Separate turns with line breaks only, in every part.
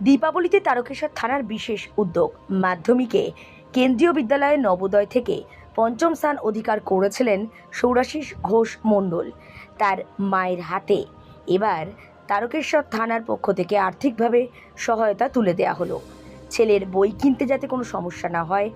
দীপাবলিতে তারকেশ্বর থানার বিশেষ উদ্যোগ। মাধ্যমিকে কেন্দ্রীয় বিদ্যালয়ে নবোদয় থেকে পঞ্চম স্থান অধিকার করেছিলেন সৌরাশিস ঘোষ মণ্ডল তার মায়ের হাতে। এবার তারকেশ্বর থানার পক্ষ থেকে আর্থিকভাবে সহায়তা তুলে দেওয়া হলো। ছেলের বই কিনতে যাতে কোনো সমস্যা না হয়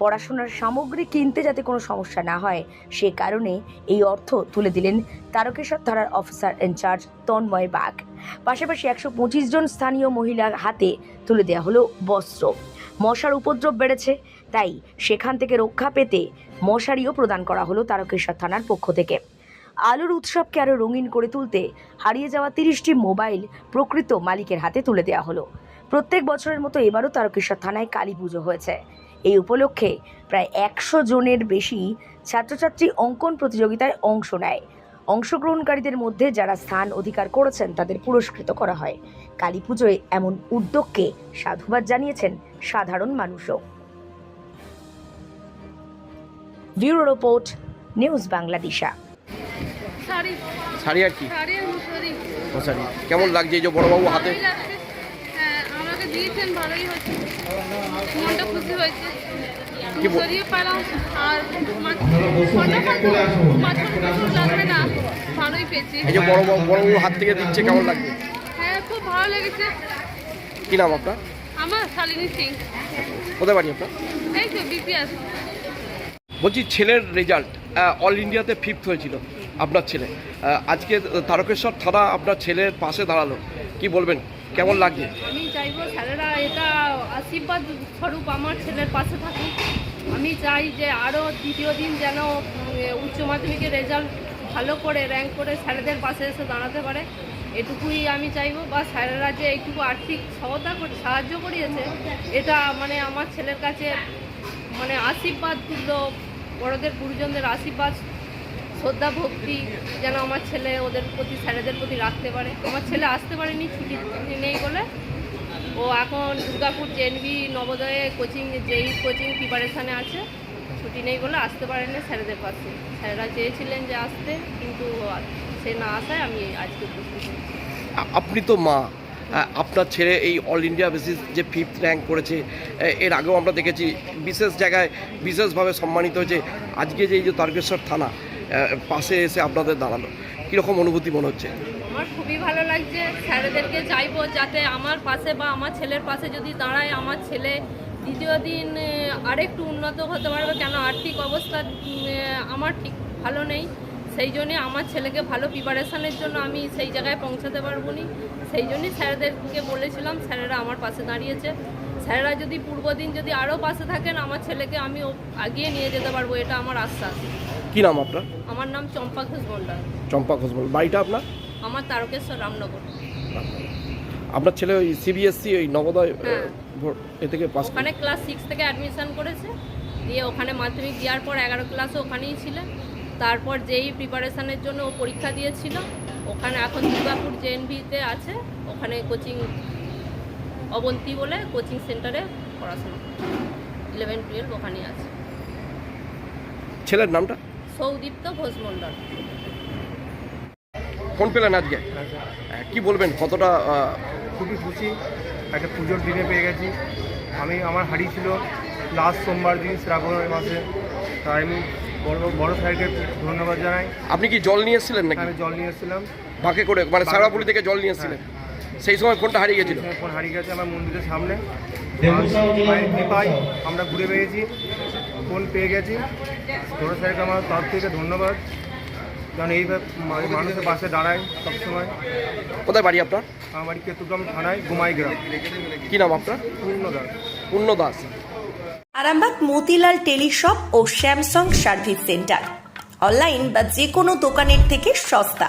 পড়াশোনার সামগ্রী কিনতে যাতে কোনো সমস্যা না হয়, সে কারণে এই অর্থ তুলে দিলেন তারকেশ্বর থানার অফিসার ইনচার্জ তন্ময় বাঘ পাশাপাশি একশো পঁচিশ জন স্থানীয় মহিলার হাতে তুলে দেওয়া হলো বস্ত্র। মশার উপদ্রব বেড়েছে, তাই সেখান থেকে রক্ষা পেতে মশারিও প্রদান করা হলো তারকেশ্বর থানার পক্ষ থেকে। আলোর উৎসবকে আরও রঙিন করে তুলতে হারিয়ে যাওয়া তিরিশটি মোবাইল প্রকৃত মালিকের হাতে তুলে দেওয়া হলো। প্রত্যেক বছরের মতো এবারও তারকেশ্বর থানায় কালী পুজো হয়েছে। এই উপলক্ষে প্রায় একশো জনের বেশি ছাত্রছাত্রী অঙ্কন প্রতিযোগিতায় অংশ নেয়। অংশগ্রহণকারীদের মধ্যে যারা স্থান অধিকার করেছেন তাদের পুরস্কৃত করা হয়। কালী পুজোয় এমন উদ্যোগকে সাধুবাদ জানিয়েছেন সাধারণ মানুষও। ব্যুরো রিপোর্ট নিউজ বাংলাদেশা।
শাড়ি।
আর কি? কেমন লাগছে এই যে বড়বাবু হাতে?
হ্যাঁ আমাকে দিয়েছেন ভালোই হয়েছে মনটা খুশি হয়েছে।
কি
পেলাম। আর মা- ফটো ফটো পাথর কিছু লাগবে না ভালোই পেয়েছি।
এই যে হাত থেকে দিচ্ছে কেমন লাগছে?
হ্যাঁ খুব ভালো লেগেছে।
কি নাম আপনার?
আমার শালিনী সিং।
কোথায় বাড়ি আপনার?
এই তো বিপিএস
বলছি ছেলের রেজাল্ট অল ইন্ডিয়াতে ফিফথ হয়েছিল আপনার ছেলে। আজকে তারকেশ্বর থানা আপনার ছেলের পাশে দাঁড়াল। কি বলবেন? কেমন লাগছে?
আমি চাইব স্যারেরা এটা আশীর্বাদ স্বরূপ আমার ছেলের পাশে থাকুক। আমি চাই যে আরও দ্বিতীয় দিন যেন উচ্চ মাধ্যমিকের রেজাল্ট ভালো করে, র্যাঙ্ক করে স্যারেদের পাশে এসে দাঁড়াতে পারে। এটুকুই আমি চাইব বা স্যারেরা যে এইটুকু আর্থিক সহায়তা করে, সাহায্য করিয়েছে, এটা মানে আমার ছেলের কাছে মানে আশীর্বাদ তুল্য বড়দের গুরুজনদের আশীর্বাদ শ্রদ্ধা, ভক্তি যেন আমার ছেলে ওদের প্রতি, স্যারেদের প্রতি রাখতে পারে। আমার ছেলে আসতে পারেনি, ছুটি নেই বলে। ও এখন দুর্গাপুর জেনভি নবোদয়ে কোচিং যেই কোচিং প্রিপারেশানে আছে। ছুটি নেই বলে আসতে পারেনি স্যারেদের পাশে। স্যারেরা চেয়েছিলেন যে আসতে, কিন্তু সে না আসায় আমি আজকে উপস্থিত
আপনি তো মা। আপনার ছেলে এই অল ইন্ডিয়া বেসিস যে ফিফথ র্যাঙ্ক করেছে এর আগেও আমরা দেখেছি, বিশেষ জায়গায় বিশেষভাবে সম্মানিত হয়েছে। আজকে যে এই যে তারকেশ্বর থানা পাশে এসে আপনাদের দাঁড়াল। কীরকম অনুভূতি মনে হচ্ছে?
আমার খুবই ভালো লাগছে। স্যারেদেরকে চাইব যাতে আমার পাশে বা আমার ছেলের পাশে যদি দাঁড়ায়, আমার ছেলে দ্বিতীয় দিন আরেকটু উন্নত হতে পারবে। কেন? আর্থিক অবস্থা আমার ঠিক ভালো নেই। সেই জন্যে আমার ছেলেকে ভালো প্রিপারেশানের জন্য আমি সেই জায়গায় পৌঁছাতে পারব নি। সেই জন্যই স্যারেদেরকে বলেছিলাম, স্যারেরা আমার পাশে দাঁড়িয়েছে। স্যারেরা যদি পূর্বদিন যদি আরও পাশে থাকেন, আমার ছেলেকে আমি আগিয়ে নিয়ে যেতে পারব। এটা আমার আশ্বাস।
কি নাম আপনার?
আমার নাম চম্পা ঘোষ মণ্ডল
চম্পা ঘোষ বল বাড়িটা আপনার?
আমার তারকেশ্বর রামনগর।
আপনার ছেলে ওই সিবিএসসি ওই নবোদয়
হ্যাঁ।
এ থেকে পাস
ওখানে ক্লাস সিক্স থেকে অ্যাডমিশন করেছে। দিয়ে ওখানে মাধ্যমিক দেওয়ার পর এগারো ক্লাসও ওখানেই ছিলেন। তারপর যেই প্রিপারেশানের জন্য ও পরীক্ষা দিয়েছিল ওখানে এখন দুর্গাপুর জেএনভিতে আছে। ওখানে কোচিং অবন্তী বলে কোচিং সেন্টারে পড়াশোনা। ইলেভেন টুয়েলভ ওখানেই আছে।
ছেলের নামটা?
সৌদীপ্ত ঘোষ মণ্ডল।
ফোন পেলেন আজকে? আহ, কি বলবেন কতটা
খুবই খুশি একটা পুজোর দিনে পেয়ে গেছি। আমি আমার হারিয়েছিল লাস্ট সোমবার দিন শ্রাবণের মাসে। তাই আমি বড় বড় স্যারকে ধন্যবাদ জানাই।
আপনি কি জল নিয়ে এসেছিলেন নাকি?
আমি জল নিয়ে এসেছিলাম।
বাঁকে করে মানে সারাপুরি থেকে জল নিয়ে এসেছিলেন? সেই সময় ফোনটা হারিয়ে গেছিল।
ফোন হারিয়ে গেছে আমার মন্দিরের সামনে। কৃপায় আমরা ঘুরে পেয়েছি ফোন পেয়ে গেছি। বড় স্যারকে আমার তরফ থেকে ধন্যবাদ। কারণ এইভাবে মানুষের পাশে দাঁড়ায় সবসময়।
কোথায় বাড়ি আপনার?
আমার বাড়ি কেতুগ্রাম থানায় গুমাই গ্রাম।
কি নাম আপনার?
পূর্ণদাস
পূর্ণ দাস।
আরামবাগ মতিলাল টেলিশপ ও স্যামসাং সার্ভিস সেন্টার। অনলাইন বা যে কোনো দোকানের থেকে সস্তা।